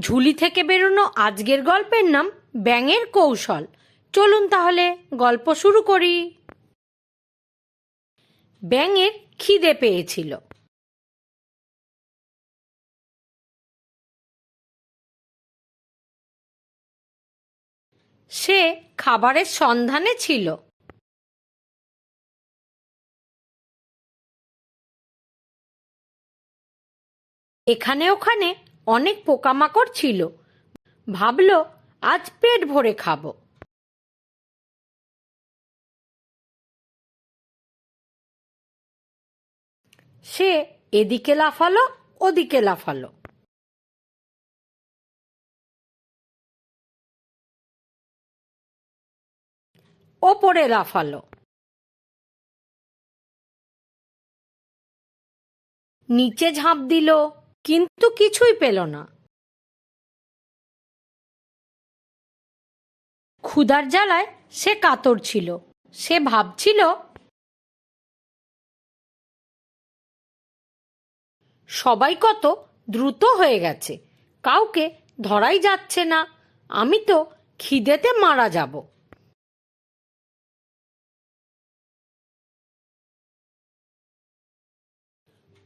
ঝুলি থেকে বেরোনো আজকের গল্পের নাম ব্যাঙের কৌশল। চলুন তাহলে গল্প শুরু করি। ব্যাঙের খিদে পেয়েছিল। সে খাবারের সন্ধানে ছিল। এখানে ওখানে অনেক পোকামাকড় ছিল। ভাবলো, আজ পেট ভরে খাব। সে এদিকে লাফালো, ওদিকে লাফালো। ওপরে লাফালো। নিচে ঝাঁপ দিল। কিন্তু কিছুই পেল না। ক্ষুধার জ্বালায় সে কাতর ছিল। সে ভাবছিল, সবাই কত দ্রুত হয়ে গেছে, কাউকে ধরাই যাচ্ছে না, আমি তো খিদেতে মারা যাব।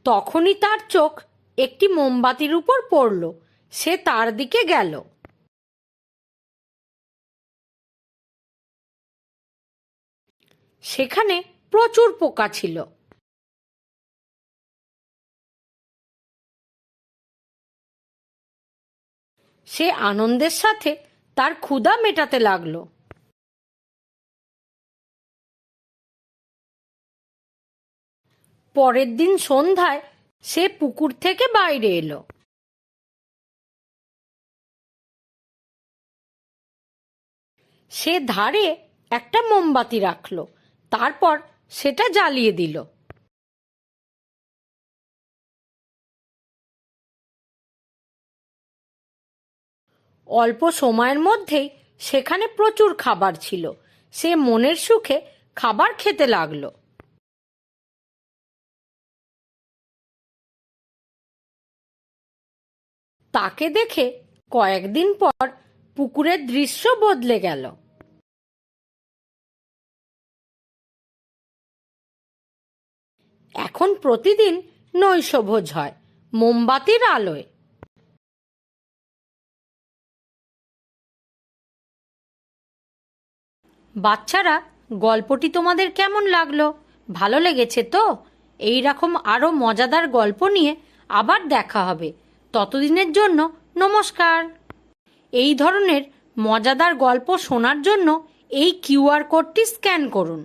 তখনই তার চোখ একটি মোমবাতির উপর পড়ল। সে তার দিকে গেল। সেখানে প্রচুর পোকা ছিল। সে আনন্দের সাথে তার ক্ষুধা মেটাতে লাগল। পরের দিন সন্ধ্যায় সে পুকুর থেকে বাইরে এলো। সে ধারে একটা মোমবাতি রাখল, তারপর সেটা জ্বালিয়ে দিল। অল্প সময়ের মধ্যেই সেখানে প্রচুর খাবার ছিল। সে মনের সুখে খাবার খেতে লাগল। তাকে দেখে কয়েকদিন পর পুকুরের দৃশ্য বদলে গেল। এখন প্রতিদিন নৈশভোজ হয়, মোমবাতির আলোয়। বাচ্চারা, গল্পটি তোমাদের কেমন লাগল? ভালো লেগেছে তো? এই রকম আরও মজাদার গল্প নিয়ে আবার দেখা হবে। ততদিনের জন্য নমস্কার। এই ধরনের মজাদার গল্প শোনার জন্য এই কিউআর কোডটি স্ক্যান করুন।